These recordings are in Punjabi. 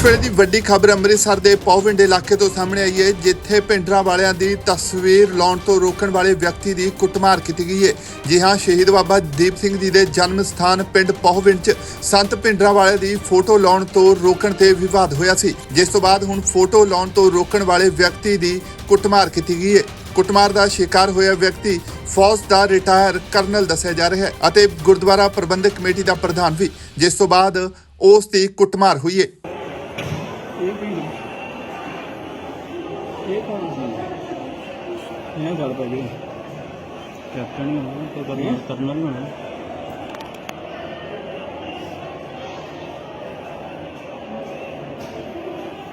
ਇਸ ਵੇਲੇ ਦੀ ਵੱਡੀ ਖਬਰ ਅੰਮ੍ਰਿਤਸਰ ਦੇ ਪੌਵਿੰਡ ਇਲਾਕੇ ਤੋਂ ਸਾਹਮਣੇ ਆਈ ਹੈ, ਜਿੱਥੇ ਪਿੰਡਰਾਂ ਵਾਲਿਆਂ ਦੀ ਤਸਵੀਰ ਲਾਉਣ ਤੋਂ ਰੋਕਣ ਵਾਲੇ ਵਿਅਕਤੀ ਦੀ ਕੁੱਟਮਾਰ ਕੀਤੀ ਗਈ ਹੈ। ਜੀ ਹਾਂ, ਸ਼ਹੀਦ ਬਾਬਾ ਦੀਪ ਸਿੰਘ ਜੀ ਦੇ ਜਨਮ ਸਥਾਨ ਪਿੰਡ ਪੌਵਿੰਡ 'ਚ ਸੰਤ ਪਿੰਡਰਾਂ ਵਾਲੇ ਦੀ ਫੋਟੋ ਲਾਉਣ ਤੋਂ ਰੋਕਣ ਤੇ ਵਿਵਾਦ ਹੋਇਆ ਸੀ। ਜਿਸ ਤੋਂ ਬਾਅਦ ਹੁਣ ਫੋਟੋ ਲਾਉਣ ਤੋਂ ਰੋਕਣ ਵਾਲੇ ਵਿਅਕਤੀ ਦੀ ਕੁੱਟਮਾਰ ਕੀਤੀ ਗਈ ਹੈ। ਕੁੱਟਮਾਰ ਦਾ ਸ਼ਿਕਾਰ ਹੋਇਆ ਵਿਅਕਤੀ ਫੌਜ ਦਾ ਰਿਟਾਇਰ ਕਰਨਲ ਦੱਸਿਆ ਜਾ ਰਿਹਾ ਹੈ ਅਤੇ ਗੁਰਦੁਆਰਾ ਪ੍ਰਬੰਧਕ ਕਮੇਟੀ ਦਾ ਪ੍ਰਧਾਨ ਵੀ। ਜਿਸ ਤੋਂ ਬਾਅਦ ਉਸ ਦੀ ਕੁੱਟਮਾਰ ਹੋਈ ਹੈ। ਇਹ ਗੱਲ ਪੈ ਗਈ। ਕੈਪਟਨ ਹੀ ਹੋਣਾ ਤੇ ਕਰਨਲ ਕਰਨਲ ਹੀ ਹੋਣਾ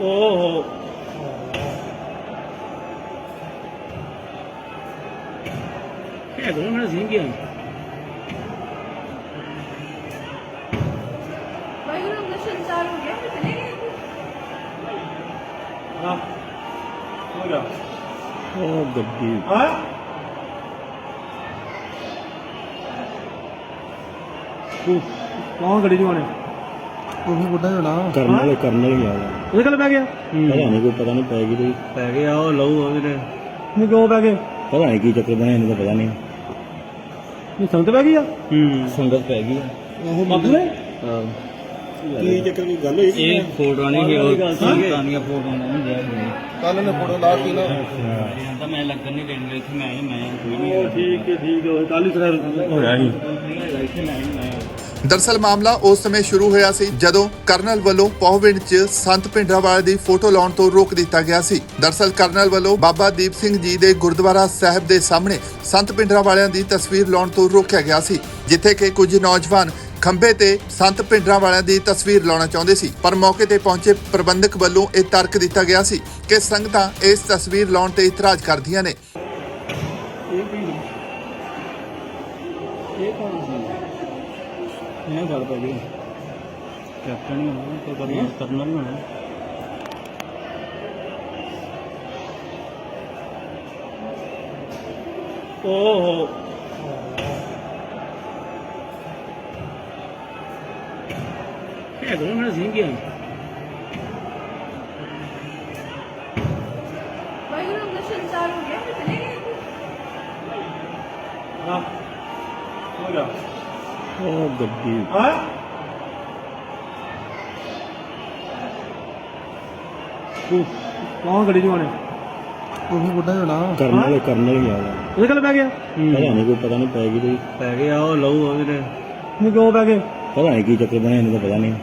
ਓਹੋ। ਇਹ ਹੈ ਸਿੰਘ ਗਿਆ ਵਾਹਿਗੁਰੂ ਦਾ ਸੰਸਾਰ ਹੋ ਗਿਆ ਤੇ ਚਲੇ ਗਏ ਹਾਂ ਹੋ ਗਿਆ। ਉਹ ਗੱਡੀ। ਹਾਂ? ਕੌਣ ਗੱਡੀ ਜਵਾਨੇ ਉਹ ਬੁੱਢਾ ਹੋਣਾ ਕਰਨਲ ਕਰਨਲ ਹੀ ਆ ਉਹਦੇ ਕੋਲ ਪੈ ਗਿਆ? ਪਤਾ ਨਹੀਂ ਕੋਈ ਪਤਾ ਨਹੀਂ ਪੈ ਗਈ ਪੈ ਗਿਆ ਉਹ ਲਊ ਉਹਦੇ ਨਹੀਂ ਕਿਉਂ ਪੈ ਗਏ? ਪਤਾ ਨਹੀਂ ਕੀ ਚੱਕਰ ਬਣਿਆ ਇਹਨੂੰ ਤਾਂ ਪਤਾ ਨਹੀਂ ਇਹ ਸੰਗਤ ਪੈ ਗਈ ਆ? ਹੂੰ। ਸੰਗਤ ਪੈ ਗਈ ਉਹ ਮਤਲਬ ਹਾਂ। ਕੀ ਚੱਕਰ ਦੀ ਗੱਲ ਹੋਈ? ਇਹ ਫੋਟੋ ਨਹੀਂ ਹੈ? ਉਹ ਦੀਆਂ ਫੋਟੋਆਂ ਨਹੀਂ ਜਾ ਕੱਲ ਨੇ ਫੋਟੋ ਲਾ ਕੇ ਨਾ। ਤਾਂ ਮੈਂ ਲੱਗਣ ਨਹੀਂ ਦੇਣ ਇੱਥੇ ਮੈਂ ਮੈਂ ਕੋਈ ਨਹੀਂ ਠੀਕ ਹੈ ਠੀਕ ਹੈ ਕੱਲ ਹੀ ਤਰ੍ਹਾਂ ਹੋਇਆ ਸੀ। ਦਰਸਲ ਮਾਮਲਾ ਉਸ ਸਮੇਂ ਸ਼ੁਰੂ ਹੋਇਆ ਸੀ ਜਦੋਂ ਕਰਨਲ ਵੱਲੋਂ ਪੌਹਵਿੰਡ 'ਚ ਸੰਤ ਭਿੰਡਰਾਵਾਲੇ ਦੀ ਫੋਟੋ ਲਾਉਣ ਤੋਂ ਰੋਕ ਦਿੱਤਾ ਗਿਆ ਸੀ। ਦਰਸਲ ਕਰਨਲ ਵੱਲੋਂ ਬਾਬਾ ਦੀਪ ਸਿੰਘ ਜੀ ਦੇ ਗੁਰਦੁਆਰਾ ਸਾਹਿਬ ਦੇ ਸਾਹਮਣੇ ਸੰਤ ਭਿੰਡਰਾਵਾਲਿਆਂ ਦੀ ਤਸਵੀਰ ਲਾਉਣ ਤੋਂ ਰੋਕਿਆ ਗਿਆ ਸੀ ਜਿੱਥੇ ਕਿ ਕੁਝ ਨੌਜਵਾਨ ਖੰਭੇ ਤੇ ਸੰਤ ਭਿੰਡਰਾਵਾਲਿਆਂ ਦੀ ਤਸਵੀਰ ਲਾਉਣਾ ਚਾਹੁੰਦੇ ਸੀ ਪਰ ਮੌਕੇ ਤੇ ਪਹੁੰਚੇ ਪ੍ਰਬੰਧਕ ਵੱਲੋਂ ਇਹ ਤਰਕ ਦਿੱਤਾ ਗਿਆ ਸੀ ਕਿ ਸੰਗਤਾਂ ਇਸ ਤਸਵੀਰ ਲਾਉਣ ਤੇ ਇਤਰਾਜ਼ ਕਰਦੀਆਂ ਨੇ। ਇਹ ਕੀ ਇਹ ਕੌਣ ਸੀ? ਇਹ ਗੱਲ ਪੈ ਗਈ। ਕੈਪਟਨ ਹੀ ਹੋਣਾ ਤੇ ਕਰਨਲ ਕਰਨਲ ਹੀ ਹੋਣਾ। ਓਹੋ ਇਹ ਕੋਣ ਹੈ ਸਿੰਘ ਗਿਆ ਵਾਹਿਗੁਰੂ ਦਾ ਸੰਸਾਰ ਹੋ ਗਿਆ ਤੇ ਚਲੇ ਗਏ ਹਾਂ ਹੋ ਗਿਆ ਉਹ ਗੱਡੀ। ਹਾਂ? ਕੌਣ ਗੱਡੀ ਜਵਾਨੇ ਉਹ ਬੁੱਢਾ ਹੋਣਾ ਕਰਨਲ ਕਰਨਲ ਹੀ ਆ ਉਹਦੇ ਕੋਲ ਪੈ ਗਿਆ? ਪਤਾ ਨਹੀਂ ਕੋਈ ਪਤਾ ਨਹੀਂ ਪੈ ਗਈ ਕੋਈ। ਪੈ ਗਿਆ ਉਹ ਲਊ ਉਹਦੇ ਨਹੀਂ ਕਿਉਂ ਪੈ ਗਏ? ਪਤਾ ਨਹੀਂ ਕੀ ਚੱਕਰ ਬਣਿਆ ਇਹਨੂੰ ਤਾਂ ਪਤਾ ਨਹੀਂ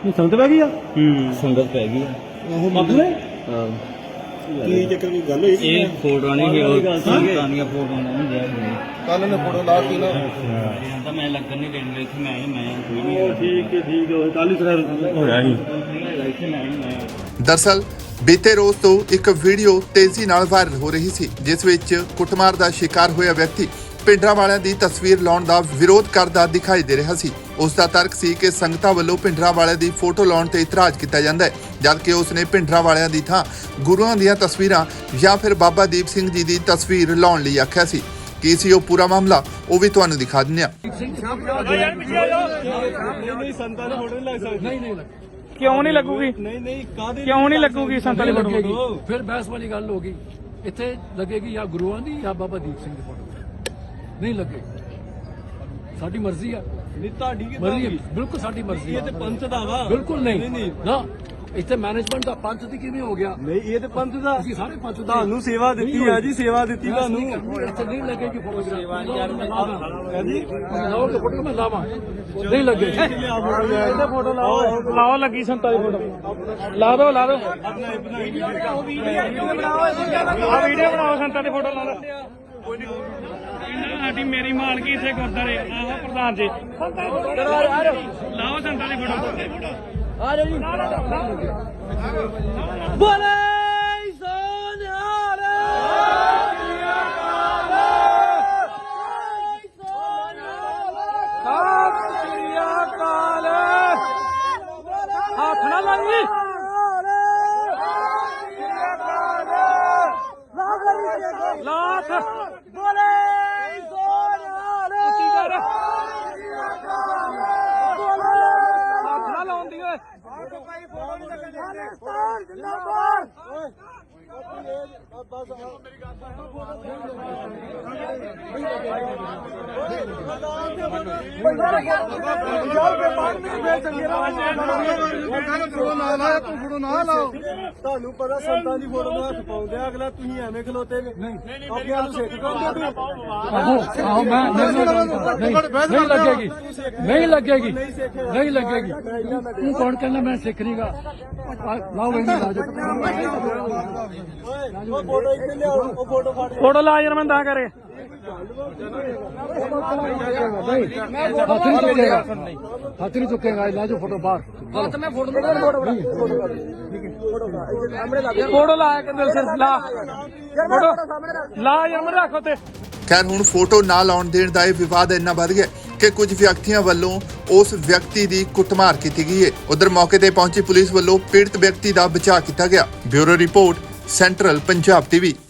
ਇਹ ਸੰਗਤ ਪੈ ਗਈ ਆ? ਹੂੰ। ਸੰਗਤ ਪੈ ਗਈ ਆ। ਉਹ ਮਤਲਬ ਹਾਂ। ਕੀ ਚੱਕਰ ਦੀ ਗੱਲ ਹੋਈ ਇਹ ਫੋਟੋ ਨਹੀਂ ਹੈ ਉਹ ਸੰਗਤਾਂ ਦੀਆਂ ਫੋਟੋਆਂ ਨਹੀਂ ਜਾ ਕੱਲ ਨੇ ਫੋਟੋ ਲਾ ਕੇ ਨਾ। ਤਾਂ ਮੈਂ ਲੱਗਣ ਨਹੀਂ ਦੇਣ ਇੱਥੇ ਮੈਂ ਮੈਂ ਕੋਈ ਨਹੀਂ ਠੀਕ ਹੈ ਠੀਕ ਹੈ ਕੱਲ ਹੀ ਤਰ੍ਹਾਂ ਹੋਇਆ ਸੀ ਦਰਸਲ ਬੀਤੇ ਰੋਜ਼ ਤੋਂ ਇੱਕ ਵੀਡੀਓ ਤੇਜ਼ੀ ਨਾਲ ਵਾਇਰਲ ਹੋ ਰਹੀ ਸੀ ਜਿਸ ਵਿੱਚ ਕੁੱਟਮਾਰ ਦਾ ਸ਼ਿਕਾਰ ਹੋਇਆ ਵਿਅਕਤੀ ਪਿੰਡਰਾਂ ਵਾਲਿਆਂ ਦੀ ਤਸਵੀਰ ਲਾਉਣ ਦਾ ਵਿਰੋਧ ਕਰਦਾ ਦਿਖਾਈ ਦੇ ਰਿਹਾ ਸੀ। ਉਸ ਦਾ ਤਰਕ ਸੀ ਕਿ ਸੰਗਤਾਂ ਵੱਲੋਂ ਪਿੰਡਰਾਂ ਵਾਲਿਆਂ ਦੀ ਫੋਟੋ ਲਾਉਣ ਤੇ ਇਤਰਾਜ਼ ਕੀਤਾ ਜਾਂਦਾ ਹੈ ਜਦਕਿ ਉਸ ਨੇ ਪਿੰਡਰਾਂ ਵਾਲਿਆਂ ਦੀ ਥਾਂ ਗੁਰੂਆਂ ਦੀਆਂ ਤਸਵੀਰਾਂ ਜਾਂ ਫਿਰ ਬਾਬਾ ਦੀਪ ਸਿੰਘ ਜੀ ਦੀ ਤਸਵੀਰ ਲਾਉਣ ਲਈ ਆਖਿਆ ਸੀ। ਕੀ ਸੀ ਉਹ ਪੂਰਾ ਮਾਮਲਾ ਉਹ ਵੀ ਤੁਹਾਨੂੰ ਦਿਖਾ ਦਿੰਦੇ ਹਾਂ। ਕਿਉਂ ਨਹੀਂ ਲੱਗੂਗੀ? ਨਹੀਂ ਨਹੀਂ ਕਾਦੇ ਕਿਉਂ ਨਹੀਂ ਲੱਗੂਗੀ? ਸੰਤਾਂ ਦੀ ਫੋਟੋ? ਫਿਰ ਬਹਿਸ ਵਾਲੀ ਗੱਲ ਹੋ ਗਈ। ਇੱਥੇ ਲੱਗੇਗੀ ਜਾਂ ਗੁਰੂਆਂ ਦੀ ਜਾਂ ਬਾਬਾ ਦੀਪ ਸਿੰਘ ਦੀ ਫੋਟੋ। ਨਹੀਂ ਲੱਗੇ। ਸਾਡੀ ਮਰਜ਼ੀ ਆ। ਨਹੀਂ ਤੁਹਾਡੀ ਮਰਜ਼ੀ ਆ, ਬਿਲਕੁਲ ਸਾਡੀ ਮਰਜ਼ੀ ਆ। ਇਹ ਤੇ ਪੰਥ ਦਾ ਵਾ। ਬਿਲਕੁਲ ਨਹੀਂ। ਨਾ ਇੱਥੇ ਮੈਨੇਜਮੈਂਟ ਦਾ ਪੰਥ ਦੀ ਕਿਵੇਂ ਹੋ ਗਿਆ? ਨਹੀਂ ਇਹ ਤੇ ਪੰਥ ਦਾ। ਅਸੀਂ ਸਾਰੇ ਪੰਥ ਦੇ। ਤੁਹਾਨੂੰ ਸੇਵਾ ਦਿੱਤੀ ਆ ਜੀ ਸੇਵਾ ਦਿੱਤੀ ਤੁਹਾਨੂੰ। ਇੱਥੇ ਨਹੀਂ ਲੱਗੇਗੀ ਫੋਟੋ ਸੇਵਾ ਯਾਰ ਮੈਂ ਲਾਓ ਫੋਟੋ ਮੈਂ ਲਾਵਾਂ। ਨਹੀਂ ਲੱਗੇ। ਫੋਟੋ ਲਾਓ। ਲਾਓ ਲੱਗੀ ਸੰਤਾਂ ਦੀ ਫੋਟੋ। ਲਾ ਦੋ ਲਾ ਦੋ ਆ ਵੀਡੀਓ ਬਣਾਓ ਸੰਤਾਂ ਦੀ ਫੋਟੋ ਲਾ ਲਓ ਇਹਨਾਂ ਸਾਡੀ ਮੇਰੀ ਮਾਲਕੀ ਇੱਥੇ ਗੁਰਦਾਰੇ ਆਹ ਪ੍ਰਧਾਨ ਜੀ। ਲਾਓ ਸੰਤਾਂ ਦੀ ਫੋਟੋ। ਹੱਥ ਬਸ ਮੇਰੀ ਗੱਲ ਸੁਣੋ। ਤੁਹਾਨੂੰ ਪਤਾ ਸੰਤਾਂ ਦੀ ਫੋਟੋ ਨੂੰ ਹੱਥ ਪਾਉਂਦੇ ਆ ਅਗਲਾ ਤੁਸੀਂ ਐਵੇਂ ਖਲੋਤੇ ਨੇ ਆਪਣੇ ਆਪ ਨੂੰ ਸਿੱਖ ਕਹਿੰਦੇ ਆਹੋ ਆਹੋ ਮੈਂ ਨਹੀਂ ਨਹੀਂ ਨਹੀਂ ਲੱਗੇਗੀ ਨਹੀਂ ਲੱਗੇਗੀ ਨਹੀਂ ਲੱਗੇਗੀ ਤੂੰ ਕੌਣ ਕਹਿੰਦਾ ਮੈਂ ਸਿੱਖ ਨਹੀਂਗਾ ਲਾਓ ਬਈ ਲਾ ਜਾ ਉਹ ਫੋਟੋ ਇੱਥੇ ਲਿਆਓ ਉਹ ਫੋਟੋ ਫੜ ਫੋਟੋ ਲਾ ਯਾਰ ਮੈਂ ਤਾਂ ਕਰੇ ਹੱਥ ਨਹੀਂ ਚੁੱਕੇਗਾ ਹੱਥ ਨਹੀਂ ਚੁੱਕੇਗਾ ਲਾ ਜੋ ਫੋਟੋ ਹੱਥ ਮੈਂ ਫੋਟੋ ਫੋਟੋ ਲਾ ਕੇ ਦਿਲ ਸੇ ਲਾ ਫੋਟੋ ਲਾ ਯਾਰ ਮੈਂ ਰੱਖ ਖੈਰ, ਹੁਣ ਫੋਟੋ ਨਾ ਲਾਉਣ ਦੇਣ ਦਾ ਇਹ ਵਿਵਾਦ ਇੰਨਾ ਵੱਧ ਗਿਆ ਕਿ ਕੁਝ ਵਿਅਕਤੀਆਂ ਵੱਲੋਂ ਉਸ ਵਿਅਕਤੀ ਦੀ ਕੁੱਟਮਾਰ ਕੀਤੀ ਗਈ ਹੈ। ਉਧਰ ਮੌਕੇ ਤੇ ਪਹੁੰਚੀ ਪੁਲਿਸ ਵੱਲੋਂ ਪੀੜਤ ਵਿਅਕਤੀ ਦਾ ਬਚਾਅ ਕੀਤਾ ਗਿਆ। Bureau report, central Punjab TV.